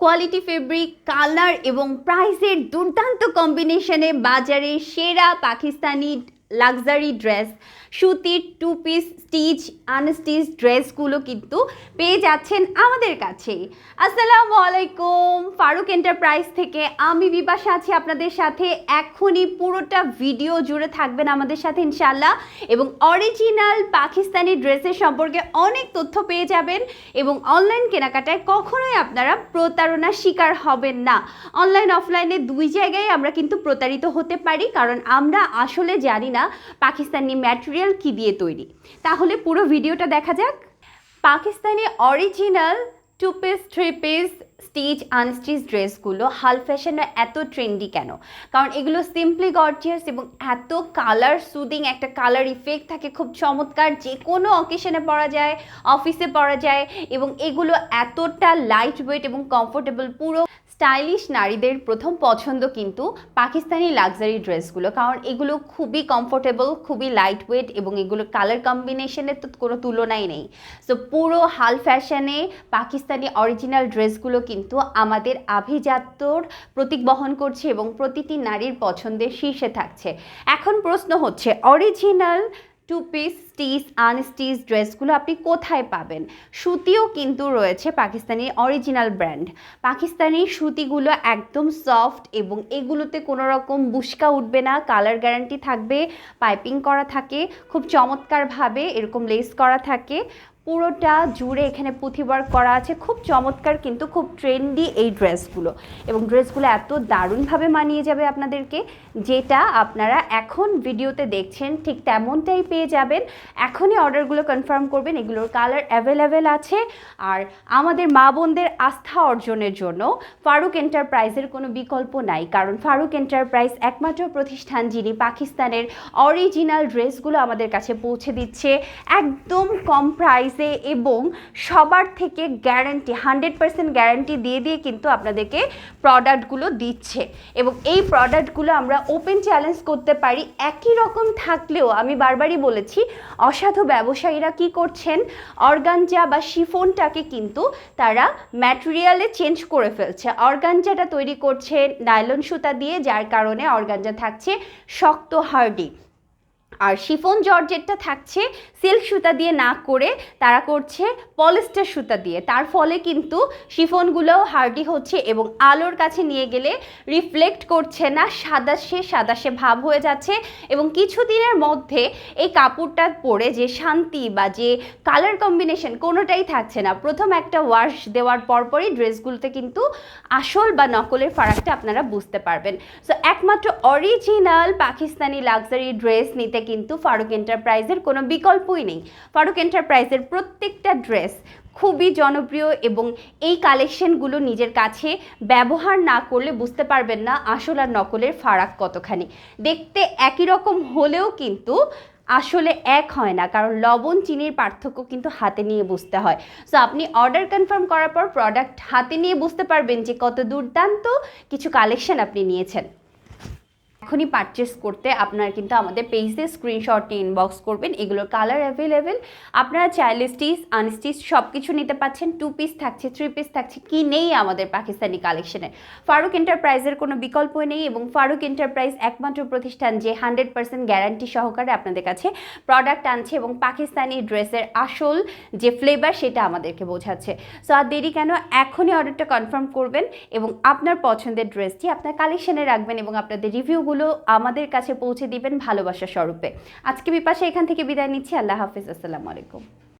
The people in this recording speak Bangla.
কোয়ালিটি ফেব্রিক কালার এবং প্রাইসের দুর্দান্ত কম্বিনেশনে বাজারে সেরা পাকিস্তানি লাক্সারি ড্রেস সুতির টু পিস স্টিচ আনস্টিচ ড্রেসগুলো কিন্তু পেয়ে যাচ্ছেন আমাদের কাছে। আসসালামু আলাইকুম, ফারুক এন্টারপ্রাইজ থেকে আমি বিপাশা আছি আপনাদের সাথে। এখনই পুরোটা ভিডিও জুড়ে থাকবেন আমাদের সাথে ইনশাল্লাহ এবং অরিজিনাল পাকিস্তানি ড্রেসের সম্পর্কে অনেক তথ্য পেয়ে যাবেন এবং অনলাইন কেনাকাটায় কখনোই আপনারা প্রতারণার শিকার হবেন না। অনলাইন অফলাইনে দুই জায়গায় আমরা কিন্তু প্রতারিত হতে পারি, কারণ আমরা আসলে জানি না পাকিস্তানি ম্যাটেরিয়াল কী দিয়ে তৈরি? তাহলে পুরো ভিডিওটা দেখা যাক। Pakistani original two piece three piece stitch unstitch ড্রেসগুলো হাল ফ্যাশনে এত ট্রেন্ডি কেন? কারণ এগুলো সিম্পলি গর্জিয়াস এবং এত কালার সুদিং একটা কালার ইফেক্ট থাকে, খুব চমৎকার যে কোনো অকেশনে পরা যায় অফিসে পরা যায় এবং এগুলো এতটা লাইট ওয়েট এবং কমফোর্টেবল পুরো স্টাইলিশ নারীদের প্রথম পছন্দ কিন্তু পাকিস্তানি লাক্সারি ড্রেসগুলো, কারণ এগুলো খুবই কমফোর্টেবল খুবই লাইট ওয়েট এবং এগুলো কালার কম্বিনেশনের তো কোনো তুলনাই নেই। সো পুরো হাল ফ্যাশনে পাকিস্তানি অরিজিনাল ড্রেসগুলো কিন্তু আমাদের আভিজাত্যর প্রতীক বহন করছে এবং প্রতিটি নারীর পছন্দের শীর্ষে থাকছে। এখন প্রশ্ন হচ্ছে original two piece stitch unstitch ড্রেসগুলো আপনি কোথায় পাবেন? সুতিও কিন্তু রয়েছে পাকিস্তানি অরিজিনাল ব্র্যান্ড পাকিস্তানি সুতিগুলো একদম সফট এবং এগুলোতে কোনো রকম বুশকা উঠবে না কালার গ্যারান্টি থাকবে পাইপিং করা থাকে, খুব চমৎকারভাবে এরকম লেস করা থাকে। পুরোটা জুড়ে এখানে পুঁথি ওয়ার্ক করা আছে। খুব চমৎকার কিন্তু খুব ট্রেন্ডি এই ড্রেসগুলো। এবং ড্রেসগুলো এত দারুণভাবে মানিয়ে যাবে আপনাদেরকে, যেটা আপনারা এখন ভিডিওতে দেখছেন, ঠিক তেমনটাই পেয়ে যাবেন। এখনই অর্ডারগুলো কনফার্ম করবেন, এগুলোর কালার অ্যাভেলেবেল আছে। আর আমাদের মা বোনদের আস্থা অর্জনের জন্য ফারুক এন্টারপ্রাইজের কোনো বিকল্প নাই। কারণ ফারুক এন্টারপ্রাইজ একমাত্র প্রতিষ্ঠান যিনি পাকিস্তানের অরিজিনাল ড্রেসগুলো আমাদের কাছে পৌঁছে দিচ্ছে। একদম কম প্রাইসে এবং সবার থেকে গ্যারান্টি হান্ড্রেড পার্সেন্ট গ্যারান্টি দিয়ে দিয়ে কিন্তু আপনাদেরকে প্রোডাক্টগুলো দিচ্ছে। এবং এই প্রোডাক্টগুলো আমরা ওপেন চ্যালেঞ্জ করতে পারি, একই রকম থাকলেও আমি বারবারই বলেছি, অসাধু ব্যবসায়ীরা কি করছেন? অর্গানজা বা শিফনটাকে কিন্তু তারা ম্যাটেরিয়ালে চেঞ্জ করে ফেলছে। অর্গানজাটা তৈরি করছে নাইলন সুতা দিয়ে, যার কারণে অর্গানজা থাকছে শক্ত হার্ডি আর শিফন জর্জেটটা থাকছে সিল্ক সুতা দিয়ে না করে তারা করছে পলিস্টার সুতা দিয়ে। তার ফলে কিন্তু শিফনগুলোও হার্ডি হচ্ছে এবং আলোর কাছে নিয়ে গেলে রিফ্লেক্ট করছে না, সাদাসে সাদাসে ভাব হয়ে যাচ্ছে এবং কিছুদিনের মধ্যে এই কাপড়টা পরে যে শান্তি বা যে কালার কম্বিনেশন কোনোটাই থাকছে না। প্রথম একটা ওয়াশ দেওয়ার পরপরই ড্রেসগুলোতে কিন্তু আসল বা নকলের ফারাকটা আপনারা বুঝতে পারবেন। সো একমাত্র অরিজিনাল পাকিস্তানি লাক্সারি ড্রেস নিতে কিন্তু ফারুক এন্টারপ্রাইজের কোনো বিকল্পই নেই। ফারুক এন্টারপ্রাইজের প্রত্যেকটা ড্রেস খুবই জনপ্রিয় এবং এই কালেকশনগুলো নিজের কাছে ব্যবহার না করলে বুঝতে পারবেন না আসল আর নকলের ফারাক কতখানি। দেখতে একই রকম হলেও কিন্তু আসলে এক হয় না, কারণ লবণ, চিনির পার্থক্য কিন্তু হাতে নিয়ে বুঝতে হয়। সো আপনি অর্ডার কনফার্ম করার পর প্রোডাক্ট হাতে নিয়ে বুঝতে পারবেন যে কত দুর্দান্ত কিছু কালেকশন আপনি নিয়েছেন। এখনই পারচেস করতে আপনারা কিন্তু আমাদের পেজে স্ক্রিনশটটি ইনবক্স করবেন। এগুলোর কালার অ্যাভেলেবেল আপনারা চাইলে স্টিচ আনস্টিচ সব কিছু নিতে পাচ্ছেন। টু পিস থাকছে থ্রি পিস থাকছে, কি নেই আমাদের পাকিস্তানি কালেকশনে ফারুক এন্টারপ্রাইজের কোনো বিকল্প নেই এবং ফারুক এন্টারপ্রাইজ একমাত্র প্রতিষ্ঠান যে হান্ড্রেড পার্সেন্ট গ্যারান্টি সহকারে আপনাদের কাছে প্রোডাক্ট আনছে এবং পাকিস্তানি ড্রেসের আসল যে ফ্লেভার সেটা আমাদেরকে বোঝাচ্ছে। সো আর দেরি কেন? এখনই অর্ডারটা কনফার্ম করবেন এবং আপনার পছন্দের ড্রেসটি আপনার কালেকশনে রাখবেন এবং আপনাদের রিভিউগুলো আমাদের কাছে পৌঁছে দিবেন ভালোবাসা স্বরূপে। আজকে বিপাশে এখান থেকে বিদায় নিচ্ছি। আল্লাহ হাফিজ। আসসালামু আলাইকুম।